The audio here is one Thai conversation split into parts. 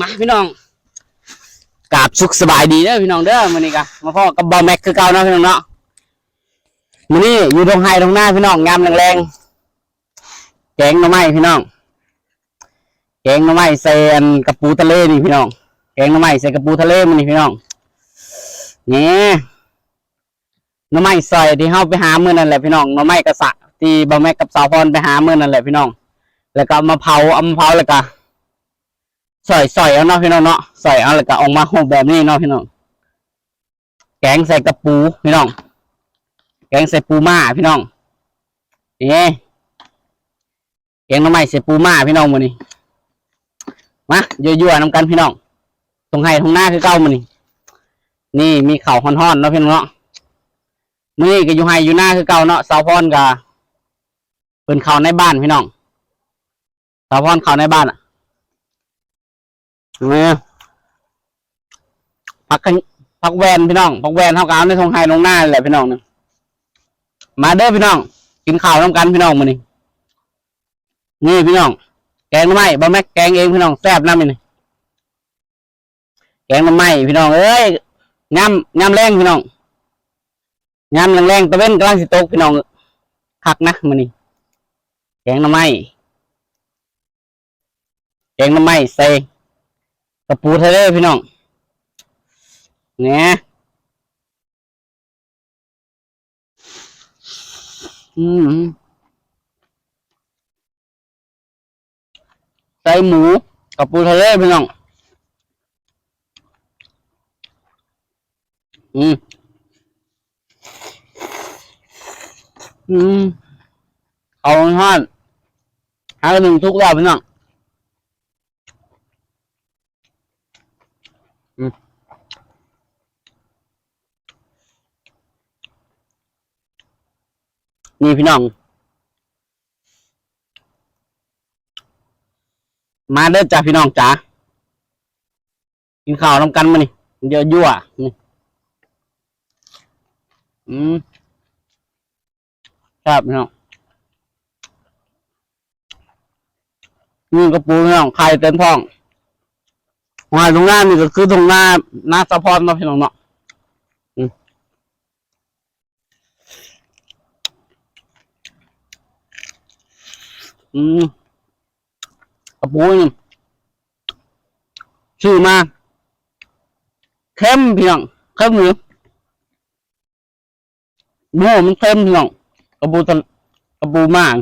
มาพี่น้องกราบสุขสบายดีเด้อพี่น้องเด้อมื้อนี้กะมาพ่อกับบาแม็กคือเก่าเนาะพี่น้องเนาะมื้อนี้อยู่ตรงไฮตรงหน้าพี่น้องงามแรงๆแกงหน่อไม้พี่น้องแกงหน่อไม้ใส่อันกระปูทะเลนี่พี่น้องแกงหน่อไม้ใส่กระปูทะเลมื้อนี้พี่น้องนี่หน่อไม้ซอยที่เฮาไปหามื้อนั่นแหละพี่น้องหน่อไม้กระสะที่บาแม็กกับสาวพรไปหามื้อนั่นแหละพี่น้อง แล้วก็มาเผาเอามาเผาแล้วก็ สอยสอยเอาเนาะพี่น้องเนาะสอยเอาแล้วก็ออกมาห่อแบบนี้เนาะพี่น้องแกงใส่กระปูพี่น้อง แกงใส่ปูม่าพี่น้องนี่แกงน้ำไม้ใส่ปูม่าพี่น้องมือนี้มายั่วๆน้ำกันพี่น้องตรงไห้ตรงหน้าคือเก้ามือนี้นี่มีเข่าห่อนๆเนาะพี่น้องเนาะมือนี้ก็อยู่ไห้อยู่หน้าคือเก่าเนาะสาวพรกับเป็นเข่าในบ้านพี่น้องสาวพรเขาในบ้านอะ นี่พักกันพักแวนพี่น้องพักแวนเท่ากับเอาในทงไฮลงหน้าแหละพี่น้องนึงมาเด้อพี่น้อง กินข้าวน้ำกันพี่น้องมื้อนี้นี่พี่น้อง แกงน้ำไม้บะแม็กแกงเองพี่น้องแซ่บน้ำนี่แกงน้ำไม้พี่น้องเอ้ยยำยำแรงพี่น้องยำแรงตะเว้นกำลังสิตกพี่น้องคักนะมื้อนี้แกงน้ำไม้แกงน้ำไม้ใส่ ระปูทะเลพี่น้องเนี่ยอืมใส่หมูกระปูทะเลพี่น้อง อืม อืม เอาห้อนหาหนึ่งทุกรอบพี่น้อง นี่พี่น้อง มาเด้อจ้าพี่น้องจ๋ากินข้าวน้ำกันมานี่เยอะยั่วนี่อืมครับพี่น้องนี่กระปูพี่น้องไข่เต็มท้องหอยตรงหน้านี่ก็คือตรงหน้าหน้าสะพอนเนาะพี่น้องเนาะ อืมกระปูนี่ชื่อมาเข้มพี่น้องเข้มหรือหมูมันเข้มพี่น้องกระปูตะกระปูมาก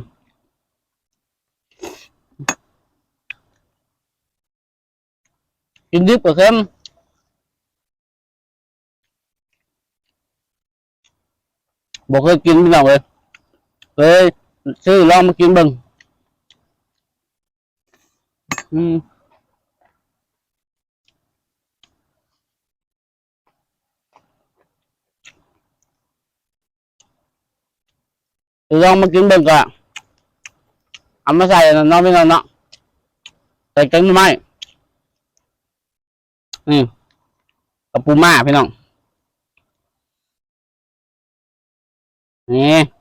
กินดิบกับเข้มบอกเคยกินพี่น้องเลยเคยซื้อลองมากินบิ่ง อืมลองมากินเบิ่งก่อนเอามาใส่อันน้องพี่น้องเนาะใส่แกงหน่อไม้นี่กระปูม่าพี่น้องนี่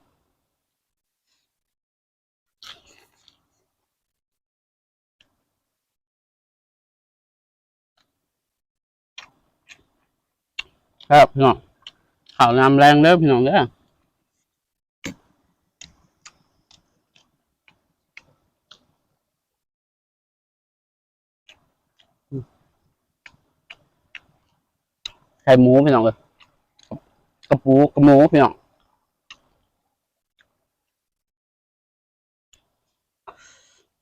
ครับพี่น้องข้าวน้ำแรงเด้อพี่น้องเด้อไข่หมูพี่น้องเลยกระปูกระหมูพี่น้อง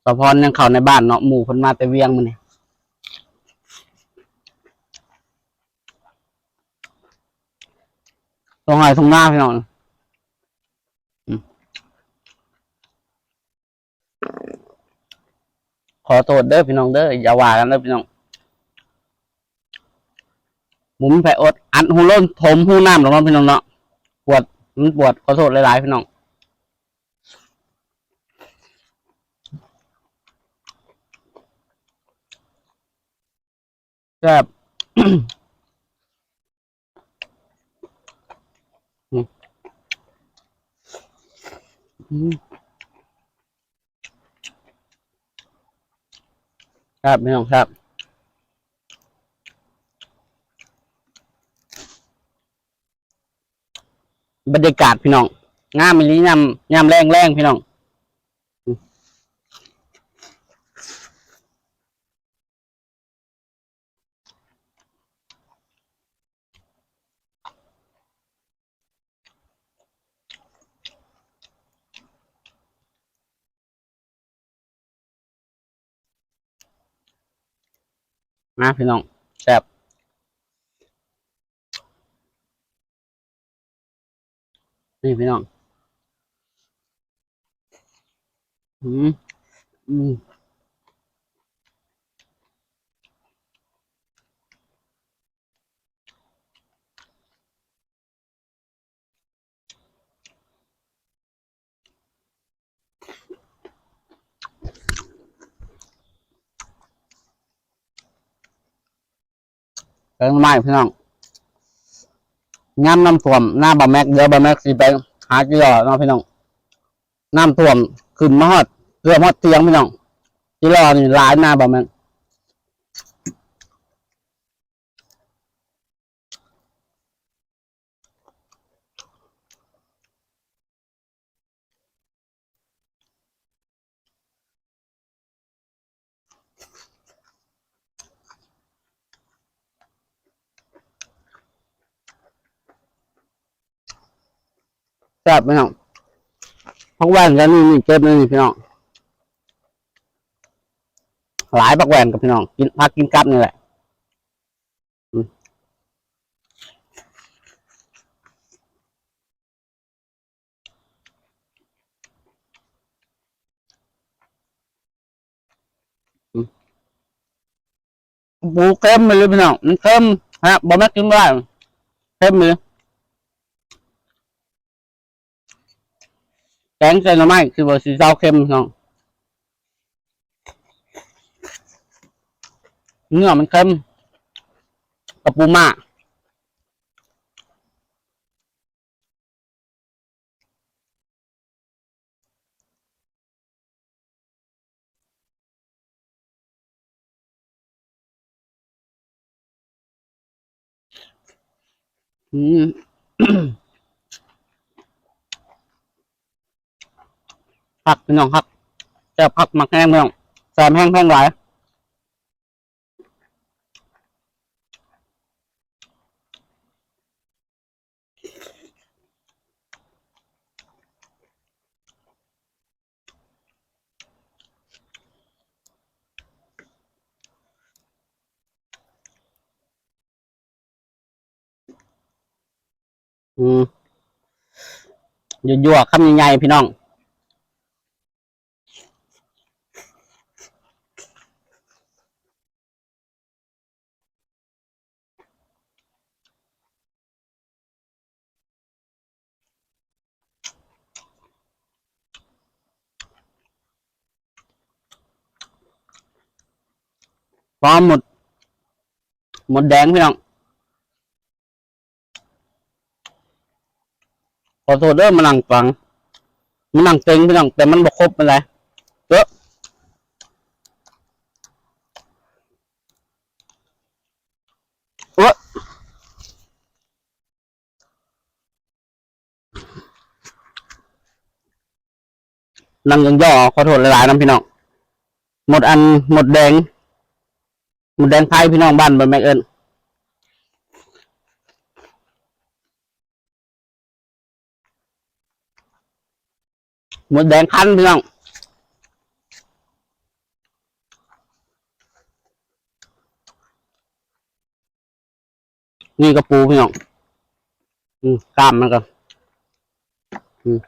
สะพอนยังเข้าในบ้านเนาะหมูเพิ่นมาแต่เวียงมันนี่ ตรงไหนตรงหน้าพี่น้องขอโทษเด้อพี่น้องเด้ออย่าว่ากันเด้อพี่น้องหมุนแผลอด อัดหูล้นถมหูน้ำหรอกเนาะพี่น้องเนาะปวดมันปวดขอโทษหลายๆพี่น้องแซ่บ อืมอืมแครับพี่น้องครับ บรรยากาศพี่น้องงามมีนี้ยำยำแรงแรงพี่น้อง มาพี่น้องแซ่บนี่พี่น้องอืมอืม เอิงไม้พี่น้องงามน้ำท่วมหน้าบะแม็กเดี๋ยวบะแม็กสีไปหาเกลือเนาะพี่น้องน้ำท่วมขึ้นมาฮอดเกลือฮอดเตียงพี่น้องที่รอนี่หลายหน้าบะแม็ก แซ่บพี่น้องพักแว่นกันนี่นี่เก็บเลยนี่พี่น้อง หลายพักแว่นกับพี่น้อง กินพักกินกับนี่แหละอืมอืมปูเค็มเลยพี่น้องมันเค็มฮะบอแม่กินได้เค็มเลย แกงใส่หน่อไม้คือว่าสีเจ้าเค็มน้องเนื้อมันเค็มกับปูมาอืม ผักพี่น้องครับแต่ผักมักแห้งพี่น้องแซมแห้งแห้งหลายอืมยั่วๆคำใหญ่ๆพี่น้อง พร้อมหมด หมดแดงพี่น้องขอโทษเด้อมันนั่งฟังมันนั่งเต็งพี่น้องแต่มันบกครบอะไรเยอะเอะนั่งยังย่อขอโทษหลายๆน้ำพี่น้องหมดอันหมดแดง หมดแดงไทยพี่น้องบ้านบนแมกเอิญหมดแดงคันพี่น้องนี่กระปูพี่น้องอืมกล้ามมันก็อืม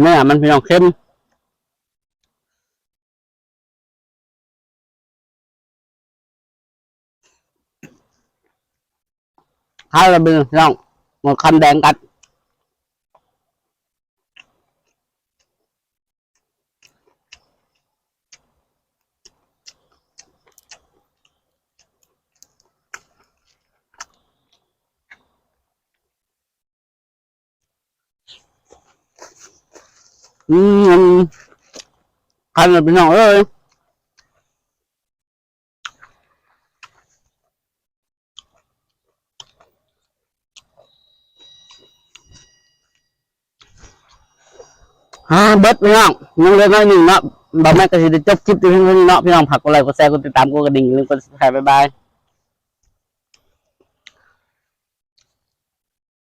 เนื้อมันพี่น้องเข้ม ข้าวระเบือน้องหมดคันแดงกัดอืมคันเลยพี่น้องเอ้ย ฮ่าเบิดพี่น้องยังเหลือน้อยหนึ่งเนาะบ่แม่นก็สิได้จบคลิปที่เพิ่งเท่นเนาะพี่น้องฝากกดไลค์กดแชร์กดติดตามกดกระดิ่งอย่าลืมกด subscribe บ๊ายบาย